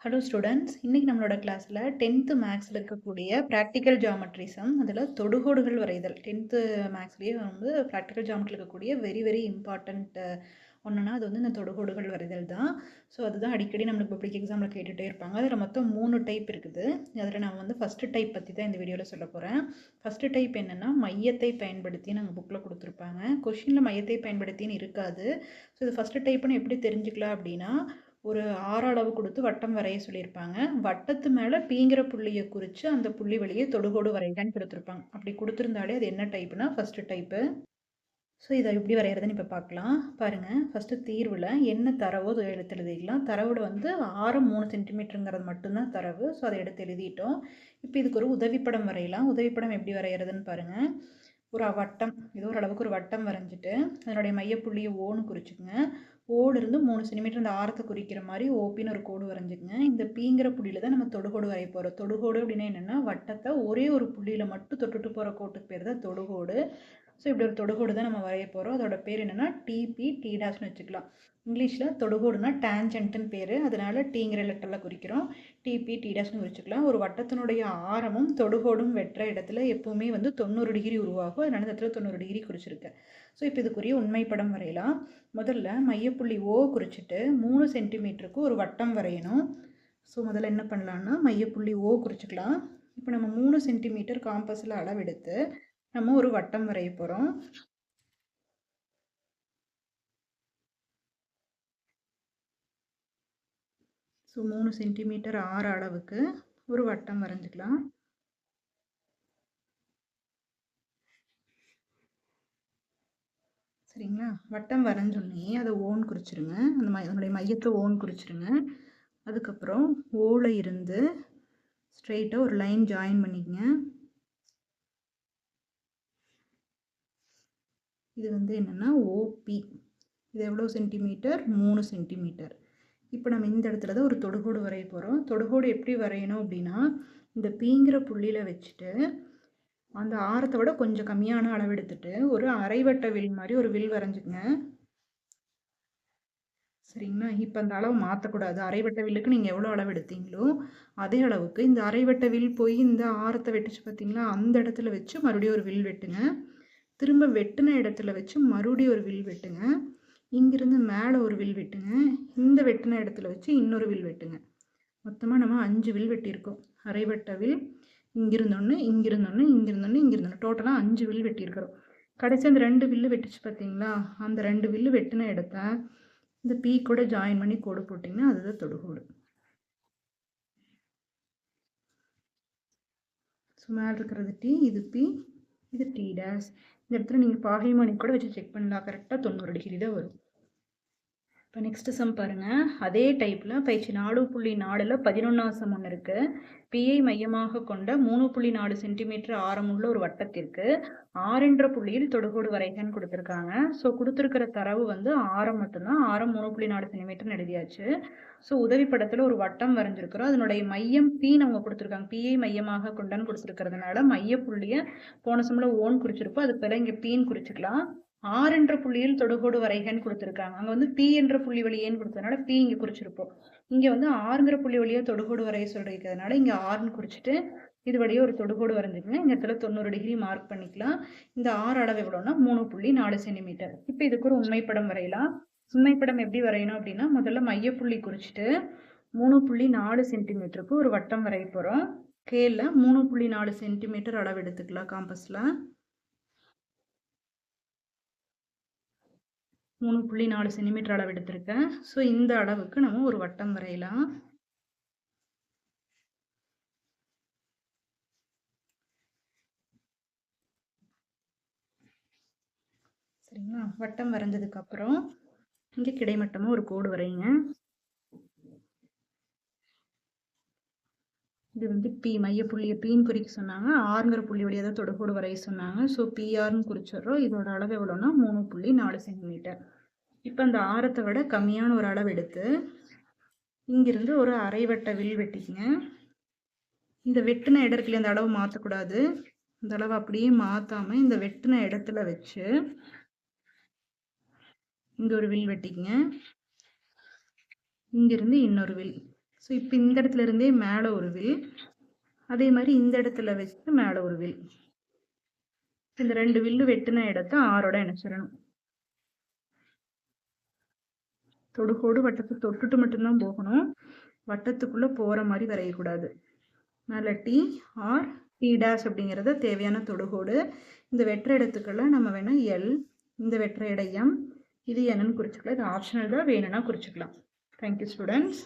Hello students இன்றைக்கி நம்மளோட கிளாஸில் டென்த்து மேக்ஸில் இருக்கக்கூடிய ப்ராக்டிக்கல் ஜாமெட்ரிசம் அதில் தொடுகோடுகள் வரைதல். டென்த்து மேக்ஸ்லேயே வந்து ப்ராக்டிக்கல் ஜாமெட்ரியில் இருக்கக்கூடிய வெரி வெரி இம்பார்ட்டண்ட் ஒன்றுனா அது வந்து இந்த தொடுகோடுகள் வரைதல் தான். ஸோ அதுதான் அடிக்கடி நம்மளுக்கு பப்ளிக் எக்ஸாமில் கேட்டுகிட்டே இருப்பாங்க. அதில் மொத்தம் மூணு டைப் இருக்குது. அதில் நான் வந்து ஃபஸ்ட்டு டைப் பற்றி தான் இந்த வீடியோவில் சொல்ல போகிறேன் ஃபஸ்ட்டு டைப் என்னென்னா மையத்தை பயன்படுத்தி நாங்கள் புக்கில் கொடுத்துருப்பாங்க. கொஷினில் மையத்தை பயன்படுத்தின்னு இருக்காது. ஸோ இது ஃபஸ்ட்டு டைப்புன்னு எப்படி தெரிஞ்சுக்கலாம் அப்படின்னா ஒரு ஆறளவு கொடுத்து வட்டம் வரைய சொல்லியிருப்பாங்க. வட்டத்து மேலே பீங்கிற புள்ளியை குறித்து அந்த புள்ளி வழியே தொடுகோடு வரையலான்னு கொடுத்துருப்பாங்க. அப்படி கொடுத்துருந்தாலே அது என்ன டைப்புனா ஃபஸ்ட்டு டைப்பு ஸோ இதை எப்படி வரைகிறதுன்னு இப்போ பார்க்கலாம் பாருங்கள் ஃபஸ்ட்டு தீர்வில் என்ன தரவோ அதை எடுத்து எழுதிக்கலாம். தரவோட வந்து ஆறு மூணு சென்டிமீட்டருங்கிறது மட்டும்தான் தரவு. ஸோ அதை எடுத்து எழுதிட்டோம். இப்போ இதுக்கு ஒரு உதவிப்படம் வரையலாம். உதவிப்படம் எப்படி வரைகிறதுன்னு பாருங்கள் ஒரு வட்டம் ஏதோ ஓரளவுக்கு ஒரு வட்டம் வரைஞ்சிட்டு அதனுடைய மையப்புள்ளியை ஓன்னு குறிச்சுக்கோங்க. கோடு இருந்து மூணு சென்டிமீட்டர் இந்த ஆரத்தை குறிக்கிற மாதிரி ஓப்பின்னு ஒரு கோடு வரைஞ்சிக்கங்க. இந்த பீங்கிற புள்ளியில் தான் நம்ம தொடுகோடு வரைய போகிறோம் தொடுகோடு அப்படின்னா என்னென்னா வட்டத்தை ஒரே ஒரு புள்ளியில் மட்டும் தொட்டுட்டு போகிற கோட்டுக்கு பேர் தான் தொடுகோடு. ஸோ இப்படி ஒரு தொடுகோடு தான் நம்ம வரைய போகிறோம் அதோட பேர் என்னென்னா டிபி டி டேஷ்னு வச்சுக்கலாம். இங்கிலீஷில் தொடுகோடுனா டேஞ்சன்ட்டுன்னு பேர். அதனால் டீங்கிற லெட்டரில் குறிக்கிறோம். டிபி டி டேஷ்னு குறிச்சிக்கலாம். ஒரு வட்டத்தினுடைய ஆரமும் தொடுகோடும் வெட்டுற இடத்துல எப்போவுமே வந்து தொண்ணூறு டிகிரி உருவாகும். அதனால் இந்த இடத்துல தொண்ணூறு டிகிரி குறிச்சிருக்கேன் ஸோ இப்போ இதுக்குரிய உண்மை படம் வரையலாம். முதல்ல மையப்புள்ளி ஓ குறிச்சிட்டு மூணு சென்டிமீட்டருக்கு ஒரு வட்டம் வரையணும். ஸோ முதல்ல என்ன பண்ணலான்னா மையப்புள்ளி ஓ குறிச்சிக்கலாம். இப்போ நம்ம மூணு சென்டிமீட்டர் காம்பஸில் அளவெடுத்து நம்ம ஒரு வட்டம் வரைய போகிறோம் ஸோ மூணு சென்டிமீட்டர் ஆறு அளவுக்கு ஒரு வட்டம் வரைஞ்சிக்கலாம். சரிங்களா? வட்டம் வரைஞ்சோடனே அதை ஓன் குறிச்சிருங்க. அந்த ம அதனுடைய மையத்தை ஓன் குறிச்சிருங்க. அதுக்கப்புறம் ஓவில் இருந்து ஸ்ட்ரெயிட்டாக ஒரு லைன் ஜாயின் பண்ணிக்கங்க. இது வந்து என்னென்னா ஓபி இது எவ்வளோ சென்டிமீட்டர் மூணு சென்டிமீட்டர் இப்போ நம்ம இந்த இடத்துல தான் ஒரு தொடுகோடு வரைய போகிறோம் தொடுகோடு எப்படி வரையணும் அப்படின்னா இந்த பீங்கிற புள்ளியில் வச்சுட்டு அந்த ஆரத்தை விட கொஞ்சம் கம்மியான அளவு எடுத்துட்டு ஒரு அரைவட்ட வில் மாதிரி ஒரு வில் வரைஞ்சிக்கங்க. சரிங்களா? இப்போ அந்த அளவு மாற்றக்கூடாது அரைவட்ட வில்லுக்கு நீங்கள் எவ்வளோ அளவு எடுத்தீங்களோ அதே அளவுக்கு இந்த அரைவட்ட வில் போய் இந்த ஆரத்தை வெட்டுச்சு பார்த்தீங்களா அந்த இடத்துல வச்சு மறுபடியும் ஒரு வில் வெட்டுங்க. திரும்ப வெட்டின இடத்துல வச்சு மறுபடியும் ஒரு வில் வெட்டுங்க. இங்கிருந்து மேலே ஒரு வில் வெட்டுங்க. இந்த வெட்டின இடத்துல வச்சு இன்னொரு வில் வெட்டுங்க. மொத்தமாக நம்ம அஞ்சு வில் வெட்டியிருக்கோம். அரைவட்ட வில் இங்கிருந்தொன்று இங்கிருந்தொன்று இங்கிருந்தொன்று இங்கிருந்தொன்று டோட்டலாக அஞ்சு வில் வெட்டியிருக்கிறோம். கடைசி அந்த ரெண்டு வில்லு வெட்டுச்சு பார்த்தீங்களா? அந்த ரெண்டு வில்லு வெட்டின இடத்த இந்த பீ கூட ஜாயின் பண்ணி கோடு போட்டிங்கன்னா அதுதான் தொடுகோடு. ஸோ மேலே இருக்கிறது டி இது பி இது டி டேஸ் இந்த இடத்துல நீங்கள் பாகைமானி கூட வச்சு செக் பண்ணலாம். கரெக்டாக தொண்ணூறு டிகிரி தான் வரும். இப்போ நெக்ஸ்ட்டு சம் பாருங்கள் அதே டைப்பில் பயிற்சி நாலு புள்ளி நாலில் பதினொன்றாம் சம் ஒன்று இருக்குது பிஐ மையமாக கொண்ட மூணு புள்ளி நாலு சென்டிமீட்டர் ஆரமுள்ள ஒரு வட்டத்திற்கு ஆறுன்ற புள்ளியில் தொடுகோடு வரைகன்னு கொடுத்துருக்காங்க. ஸோ கொடுத்துருக்கிற தரவு வந்து ஆரம் மட்டும்தான். ஆரம் மூணு புள்ளி நாலு சென்டிமீட்டர்னு எழுதியாச்சு. ஸோ உதவி படத்தில் ஒரு வட்டம் வரைஞ்சிருக்கிறோம். அதனுடைய மையம் பி அவங்க கொடுத்துருக்காங்க. பிஐ மையமாக கொண்டன்னு கொடுத்துருக்கிறதுனால மைய புள்ளியை போன சம்மில் ஓன் குறிச்சிருப்போம். அதுக்கு பிறகு இங்கே பீன்னு குறிச்சிக்கலாம். ஆர் என்ற புள்ளியில் தொடுகோடு வரைகன்னு கொடுத்துருக்காங்க. அங்கே வந்து பி என்ற புள்ளி வழியேன்னு கொடுத்ததுனால பி இங்கே குறிச்சிருப்போம். இங்கே வந்து ஆறுங்கிற புள்ளி வழியாக தொடுகோடு வரைய சொல்லியிருக்கிறதுனால இங்கே ஆறுன்னு குறிச்சிட்டு இது வழியே ஒரு தொடுகோடு வரைஞ்சிக்கங்க. இந்த இடத்துல தொண்ணூறு டிகிரி மார்க் பண்ணிக்கலாம். இந்த ஆறு அளவு எவ்வளோன்னா மூணு புள்ளி நாலு சென்டிமீட்டர். இப்போ இதுக்கு ஒரு உண்மைப்படம் வரையலாம். உண்மைப்படம் எப்படி வரையணும் அப்படின்னா முதல்ல மையப்புள்ளி குறிச்சிட்டு மூணு புள்ளி நாலு சென்டிமீட்டருக்கு ஒரு வட்டம் வரைய போகிறோம் கேல மூணு புள்ளி நாலு சென்டிமீட்டர் அளவு எடுத்துக்கலாம் காம்பஸில். மூணு புள்ளி நாலு சென்டிமீட்டர் அளவு எடுத்திருக்கேன். ஸோ இந்த அளவுக்கு நம்ம ஒரு வட்டம் வரையலாம். சரிங்களா? வட்டம் வரைஞ்சதுக்கப்புறம் இங்கே கிடைமட்டமாக ஒரு கோடு வரையுங்க. இது வந்து பி மையப்புள்ளியை பின்னு குறிக்க சொன்னாங்க. ஆறுங்கிற புள்ளி வழியாக தான் தொடுகோடு வரைய சொன்னாங்க. ஸோ பிஆர்னு குறிச்சிடுறோம். இதோட அளவு எவ்வளோன்னா மூணு புள்ளி நாலு சென்டிமீட்டர். இப்போ அந்த ஆரத்தை விட கம்மியான ஒரு அளவு எடுத்து இங்கிருந்து ஒரு அரைவட்ட வில் வெட்டிக்கங்க. இந்த வெட்டின இடத்துல இந்த அளவு மாற்றக்கூடாது. இந்த அளவு அப்படியே மாற்றாமல் இந்த வெட்டின இடத்துல வச்சு இங்கே ஒரு வில் வெட்டிக்கங்க. இங்கிருந்து இன்னொரு வில். ஸோ இப்போ இந்த இடத்துல இருந்தே மேலே ஒரு வில். அதே மாதிரி இந்த இடத்துல வச்சு மேலே ஒரு வில். இந்த ரெண்டு வில்லு வெட்டின இடத்த ஆறோட இணைச்சிடணும். தொடுகோடு வட்டத்தை தொட்டுட்டு மட்டும்தான் போகணும். வட்டத்துக்குள்ளே போகிற மாதிரி வரையக்கூடாது. மேலே டி ஆர் டி டேஷ் அப்படிங்கிறத தேவையான தொடுகோடு. இந்த வெற்ற இடத்துக்கெல்லாம் நம்ம வேணால் எல் இந்த வெற்ற இடம் எம் இது என்னன்னு குறிச்சுக்கலாம். இது ஆப்ஷனல் தான் வேணும்னா குறிச்சுக்கலாம். Thank you students